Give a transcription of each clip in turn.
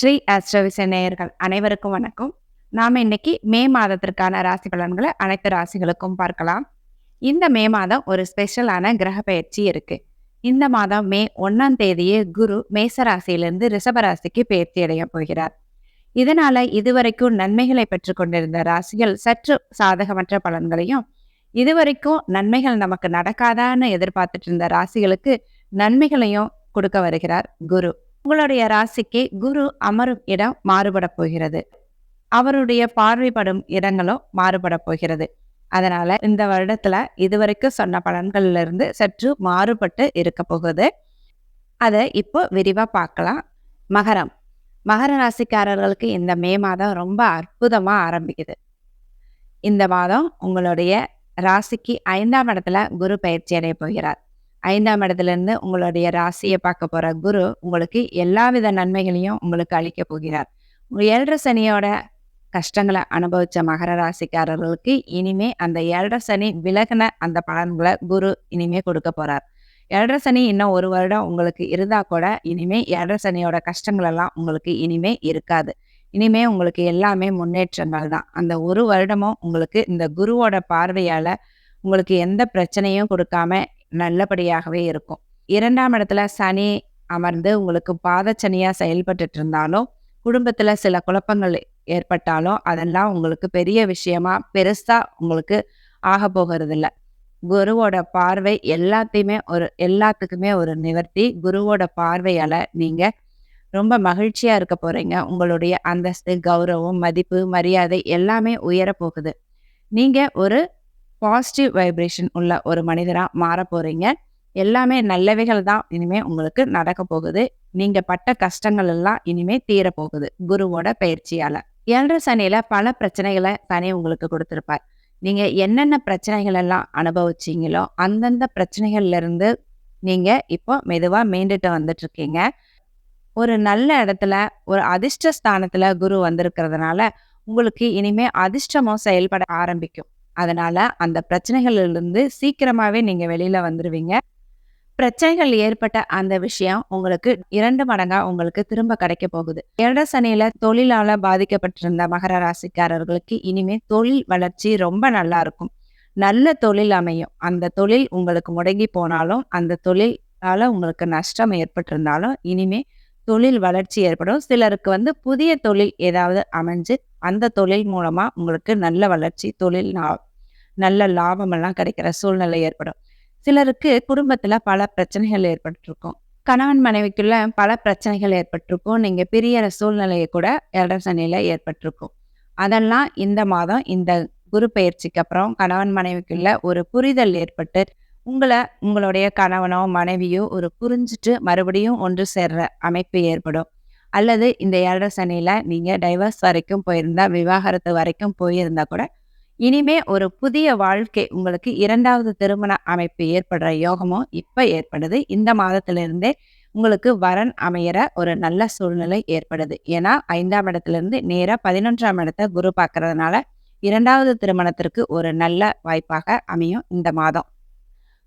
ஸ்ரீ ஆஸ்ட்ரோவிச நேயர்கள் அனைவருக்கும் வணக்கம். நாம இன்னைக்கு மே மாதத்திற்கான ராசி பலன்களை அனைத்து ராசிகளுக்கும் பார்க்கலாம். இந்த மே மாதம் ஒரு ஸ்பெஷலான கிரக பயிற்சி இருக்கு. இந்த மாதம் மே ஒன்னாம் தேதியே குரு மேச ராசியிலிருந்து ரிஷப ராசிக்கு பயிற்சி அடைய போகிறார். இதனால இதுவரைக்கும் நன்மைகளை பெற்று கொண்டிருந்த ராசிகள் சற்று சாதகமற்ற பலன்களையும் இதுவரைக்கும் நன்மைகள் நமக்கு நடக்காதான்னு எதிர்பார்த்துட்டு இருந்த ராசிகளுக்கு நன்மைகளையும் கொடுக்க வருகிறார் குரு. உங்களுடைய ராசிக்கு குரு அமரும் இடம் மாறுபட போகிறது. அவருடைய பார்வைப்படும் இடங்களும் மாறுபட போகிறது. அதனால இந்த வருடத்துல இதுவரைக்கும் சொன்ன பலன்கள்ல இருந்து சற்று மாறுபட்டு இருக்க போகுது. அதை இப்போ விரிவா பார்க்கலாம். மகரம். மகர ராசிக்காரர்களுக்கு இந்த மே மாதம் ரொம்ப அற்புதமா ஆரம்பிக்குது. இந்த மாதம் உங்களுடைய ராசிக்கு ஐந்தாம் இடத்துல குரு பயிற்சி அடைய போகிறார். ஐந்தாம் இடத்துல இருந்து உங்களுடைய ராசியை பார்க்க போகிற குரு உங்களுக்கு எல்லா வித நன்மைகளையும் உங்களுக்கு அளிக்க போகிறார். உங்க ஏழரை சனியோட கஷ்டங்களை அனுபவித்த மகர ராசிக்காரர்களுக்கு இனிமே அந்த ஏழரை சனி விலகின அந்த பலன்களை குரு இனிமே கொடுக்க போகிறார் ஏழரை சனி இன்னும் ஒரு வருடம் உங்களுக்கு இருந்தால் கூட இனிமே ஏழரை சனியோட கஷ்டங்களெல்லாம் உங்களுக்கு இனிமே இருக்காது. இனிமே உங்களுக்கு எல்லாமே முன்னேற்றங்கள் தான். அந்த ஒரு வருடமும் உங்களுக்கு இந்த குருவோட பார்வையால் உங்களுக்கு எந்த பிரச்சனையும் கொடுக்காம நல்லபடியாகவே இருக்கும். இரண்டாம் இடத்துல சனி அமர்ந்து உங்களுக்கு பாதச்சனியாக செயல்பட்டுட்டு இருந்தாலும் குடும்பத்தில் சில குழப்பங்கள் ஏற்பட்டாலும் அதெல்லாம் உங்களுக்கு பெரிய விஷயமா பெருசாக உங்களுக்கு ஆக போகிறதில்ல. குருவோட பார்வை எல்லாத்தையுமே ஒரு எல்லாத்துக்குமே ஒரு நிவர்த்தி. குருவோட பார்வையால் நீங்கள் ரொம்ப மகிழ்ச்சியாக இருக்க போகிறீங்க உங்களுடைய அந்தஸ்து கௌரவம் மதிப்பு மரியாதை எல்லாமே உயரப்போகுது. போகுது ஒரு பாசிட்டிவ் வைப்ரேஷன் உள்ள ஒரு மனிதராக மாற போகிறீங்க எல்லாமே நல்லவைகள் தான். இனிமேல் உங்களுக்கு நடக்க போகுது. நீங்கள் பட்ட கஷ்டங்கள் எல்லாம் இனிமேல் தீரப்போகுது குருவோட பயிற்சியால். ஏழரை சனியில் பல பிரச்சனைகளை சனி உங்களுக்கு கொடுத்துருப்பார். நீங்கள் என்னென்ன பிரச்சனைகள் எல்லாம் அனுபவிச்சீங்களோ அந்தந்த பிரச்சனைகள்லேருந்து நீங்கள் இப்போ மெதுவாக மீண்டுட்டு வந்துட்டு இருக்கீங்க. ஒரு நல்ல இடத்துல ஒரு அதிர்ஷ்ட ஸ்தானத்தில் குரு வந்திருக்கிறதுனால உங்களுக்கு இனிமே அதிர்ஷ்டமும் செயல்பட ஆரம்பிக்கும். அதனால் அந்த பிரச்சனைகளிலிருந்து இருந்து நீங்கள் வெளியில் வந்துடுவீங்க பிரச்சனைகள் ஏற்பட்ட அந்த விஷயம் உங்களுக்கு இரண்டு மடங்காக உங்களுக்கு திரும்ப கிடைக்க போகுது. ஏழரை சனியில் தொழிலால் பாதிக்கப்பட்டிருந்த மகர ராசிக்காரர்களுக்கு இனிமேல் தொழில் வளர்ச்சி ரொம்ப நல்லா இருக்கும். நல்ல தொழில் அமையும். அந்த தொழில் உங்களுக்கு முடங்கி போனாலும் அந்த தொழிலால் உங்களுக்கு நஷ்டம் ஏற்பட்டிருந்தாலும் இனிமே தொழில் வளர்ச்சி ஏற்படும். சிலருக்கு வந்து புதிய தொழில் ஏதாவது அமைஞ்சு அந்த தொழில் மூலமாக உங்களுக்கு நல்ல வளர்ச்சி தொழில் நல்ல லாபமெல்லாம் கிடைக்கிற சூழ்நிலை ஏற்படும். சிலருக்கு குடும்பத்துல பல பிரச்சனைகள் ஏற்பட்டிருக்கும். கணவன் மனைவிக்குள்ள பல பிரச்சனைகள் ஏற்பட்டிருக்கும். நீங்க பிரியற சூழ்நிலையை கூட இரண்டாம் சனியில ஏற்பட்டிருக்கும். அதெல்லாம் இந்த மாதம் இந்த குரு பயிற்சிக்கு அப்புறம் கணவன் மனைவிக்குள்ள ஒரு புரிதல் ஏற்பட்டு உங்களை உங்களுடைய கணவனோ மனைவியோ ஒரு புரிஞ்சுட்டு மறுபடியும் ஒன்று சேர்ற அமைப்பு ஏற்படும். அல்லது இந்த ஏழரை சனியில் நீங்கள் டைவர்ஸ் வரைக்கும் போயிருந்தா விவாகரத்து வரைக்கும் போயிருந்தா கூட இனிமே ஒரு புதிய வாழ்க்கை உங்களுக்கு இரண்டாவது திருமண அமைப்பு ஏற்படுற யோகமும் இப்ப ஏற்படுது. இந்த மாதத்திலிருந்தே உங்களுக்கு வரன் அமையிற ஒரு நல்ல சூழ்நிலை ஏற்படுது. ஏன்னா ஐந்தாம் இடத்துல இருந்து பதினொன்றாம் இடத்தை குரு பார்க்கறதுனால இரண்டாவது திருமணத்திற்கு ஒரு நல்ல வாய்ப்பாக அமையும் இந்த மாதம்.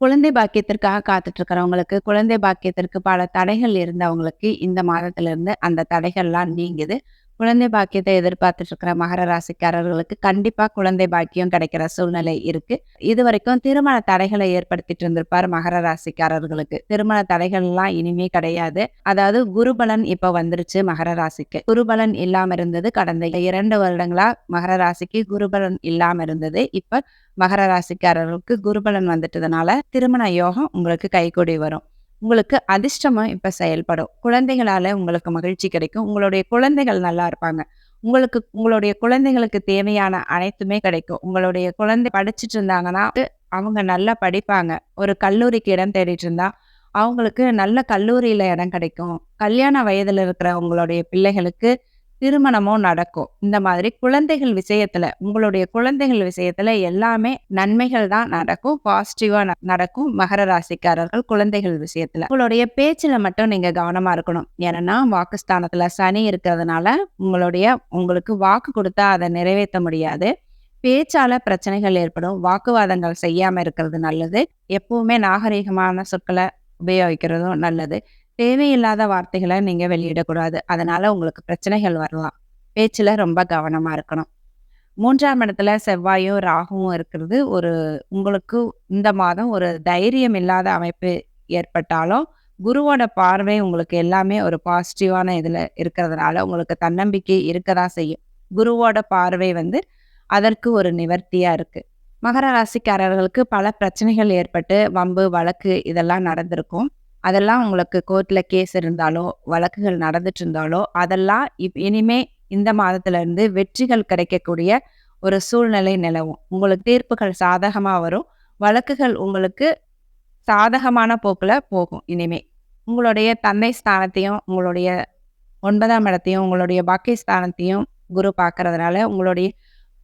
குழந்தை பாக்கியத்திற்காக காத்துட்டு இருக்கிறவங்களுக்கு குழந்தை பாக்கியத்திற்கு பல தடைகள் இருந்தவங்களுக்கு இந்த மாதத்திலிருந்து அந்த தடைகள்லாம் நீங்குது. குழந்தை பாக்கியத்தை எதிர்பார்த்துட்டு இருக்கிற மகர ராசிக்காரர்களுக்கு கண்டிப்பா குழந்தை பாக்கியம் கிடைக்கிற சூழ்நிலை இருக்கு. இது வரைக்கும் திருமண தடைகளை ஏற்படுத்திட்டு இருந்திருப்பார் மகர ராசிக்காரர்களுக்கு. திருமண தடைகள் எல்லாம் இனிமே கிடையாது. அதாவது குருபலன் இப்ப வந்துருச்சு மகர ராசிக்கு. குருபலன் இல்லாம இருந்தது கடந்த இரண்டு வருடங்களா மகர ராசிக்கு குருபலன் இல்லாம இருந்தது இப்ப மகர ராசிக்காரர்களுக்கு குருபலன் வந்துட்டதுனால திருமண யோகம் உங்களுக்கு கைகூடி வரும். உங்களுக்கு அதிர்ஷ்டமாக இப்போ செயல்படும். குழந்தைகளால் உங்களுக்கு மகிழ்ச்சி கிடைக்கும். உங்களுடைய குழந்தைகள் நல்லா இருப்பாங்க. உங்களுக்கு உங்களுடைய குழந்தைகளுக்கு தேவையான அனைத்துமே கிடைக்கும். உங்களுடைய குழந்தை படிச்சுட்டு இருந்தாங்கன்னா அவங்க நல்லா படிப்பாங்க. ஒரு கல்லூரிக்கு இடம் தேடிட்டு இருந்தா அவங்களுக்கு நல்ல கல்லூரியில் இடம் கிடைக்கும். கல்யாண வயதில் இருக்கிற உங்களுடைய பிள்ளைகளுக்கு திருமணமும் நடக்கும் இந்த மாதிரி குழந்தைகள் விஷயத்துல உங்களுடைய குழந்தைகள் விஷயத்துல எல்லாமே நன்மைகள் தான் நடக்கும் பாசிட்டிவா நடக்கும் மகர ராசிக்காரர்கள் குழந்தைகள் விஷயத்துல. உங்களுடைய பேச்சுல மட்டும் நீங்க கவனமா இருக்கணும். ஏன்னா வாக்குஸ்தானத்துல சனி இருக்கிறதுனால உங்களுடைய உங்களுக்கு வாக்கு கொடுத்தா அதை நிறைவேற்ற முடியாது. பேச்சால பிரச்சனைகள் ஏற்படும். வாக்குவாதங்கள் செய்யாம இருக்கிறது நல்லது. எப்பவுமே நாகரீகமான சொற்களை உபயோகிக்கிறதும் நல்லது. தேவையில்லாத வார்த்தைகளை நீங்கள் வெளியிடக்கூடாது. அதனால் உங்களுக்கு பிரச்சனைகள் வரலாம். பேச்சில் ரொம்ப கவனமாக இருக்கணும். மூன்றாம் இடத்துல செவ்வாயும், ராகுவும் இருக்கிறது ஒரு உங்களுக்கு இந்த மாதம் ஒரு தைரியம் இல்லாத அமைப்பு ஏற்பட்டாலும், குருவோட பார்வை உங்களுக்கு எல்லாமே ஒரு பாசிட்டிவான இதில் இருக்கிறதுனால, உங்களுக்கு தன்னம்பிக்கை இருக்க தான் செய்யும். குருவோட பார்வை வந்து அதற்கு ஒரு நிவர்த்தியாக இருக்குது மகர ராசிக்காரர்களுக்கு பல பிரச்சனைகள் ஏற்பட்டு வம்பு, வழக்கு இதெல்லாம் நடந்திருக்கும். அதெல்லாம் உங்களுக்கு கோர்ட்டில் கேஸ் இருந்தாலோ, வழக்குகள் நடந்துட்டு இருந்தாலோ, அதெல்லாம் இப் இனிமே இந்த மாதத்துலேருந்து வெற்றிகள் கிடைக்கக்கூடிய ஒரு சூழ்நிலை நிலவும். உங்களுக்கு தீர்ப்புகள் சாதகமாக வரும். வழக்குகள் உங்களுக்கு சாதகமான போக்கில் போகும் இனிமே. உங்களுடைய தந்தை ஸ்தானத்தையும், உங்களுடைய ஒன்பதாம் இடத்தையும், உங்களுடைய பாக்கிய ஸ்தானத்தையும் குரு பார்க்கறதுனால, உங்களுடைய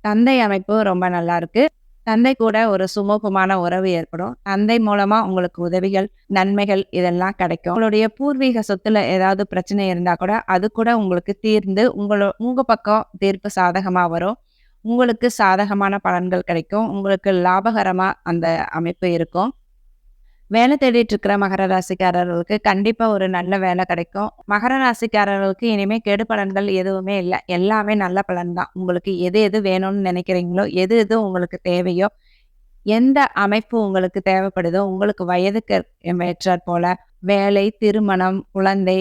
தந்தை அமைப்பு ரொம்ப நல்லா இருக்குது தந்தை கூட ஒரு சுமூகமான உறவு ஏற்படும். தந்தை மூலமா உங்களுக்கு உதவிகள், நன்மைகள் இதெல்லாம் கிடைக்கும். உங்களுடைய பூர்வீக சொத்துல ஏதாவது பிரச்சனை இருந்தா கூட, அது கூட உங்களுக்கு தீர்ந்து உங்களோட உங்க பக்கம் தீர்ப்பு சாதகமா வரும். உங்களுக்கு சாதகமான பலன்கள் கிடைக்கும். உங்களுக்கு லாபகரமா அந்த அமைப்பு இருக்கும். வேலை தேடிட்டு இருக்கிற மகர ராசிக்காரர்களுக்கு கண்டிப்பா ஒரு நல்ல வேலை கிடைக்கும். மகர ராசிக்காரர்களுக்கு இனிமே கெடு பலன்கள் எதுவுமே இல்லை எல்லாமே நல்ல பலன் தான். உங்களுக்கு எது எது வேணும்னு நினைக்கிறீங்களோ, எது எது உங்களுக்கு தேவையோ, எந்த அமைப்பு உங்களுக்கு தேவைப்படுதோ, உங்களுக்கு வயதுக்கு ஏற்றாற் போல வேலை, திருமணம், குழந்தை,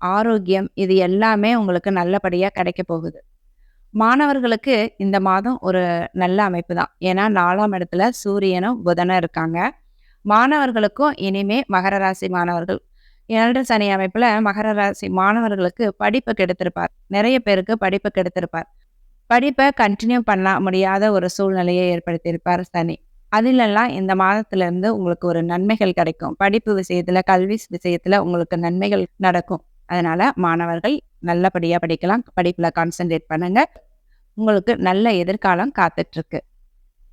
ஆரோக்கியம் இது எல்லாமே உங்களுக்கு நல்லபடியாக கிடைக்கப் போகுது. மாணவர்களுக்கு இந்த மாதம் ஒரு நல்ல அமைப்பு தான். ஏன்னா நாலாம் இடத்துல சூரியனும், புதனும் இருக்காங்க. மாணவர்களுக்கும் இனிமே மகர ராசி மாணவர்கள் 7 சனி அமைப்புல மகர ராசி மாணவர்களுக்கு படிப்பு கெடுத்திருப்பார். நிறைய பேருக்கு படிப்பு கெடுத்திருப்பார். படிப்பை கண்டினியூ பண்ண முடியாத ஒரு சூழ்நிலையை ஏற்படுத்தியிருப்பார் சனி. அதிலெல்லாம் இந்த மாதத்துல இருந்து உங்களுக்கு ஒரு நன்மைகள் கிடைக்கும். படிப்பு விஷயத்துல, கல்வி விஷயத்துல உங்களுக்கு நன்மைகள் நடக்கும். அதனால மாணவர்கள் நல்லபடியா படிக்கலாம். படிப்புல கான்சென்ட்ரேட் பண்ணுங்க. உங்களுக்கு நல்ல எதிர்காலம் காத்துட்ருக்கு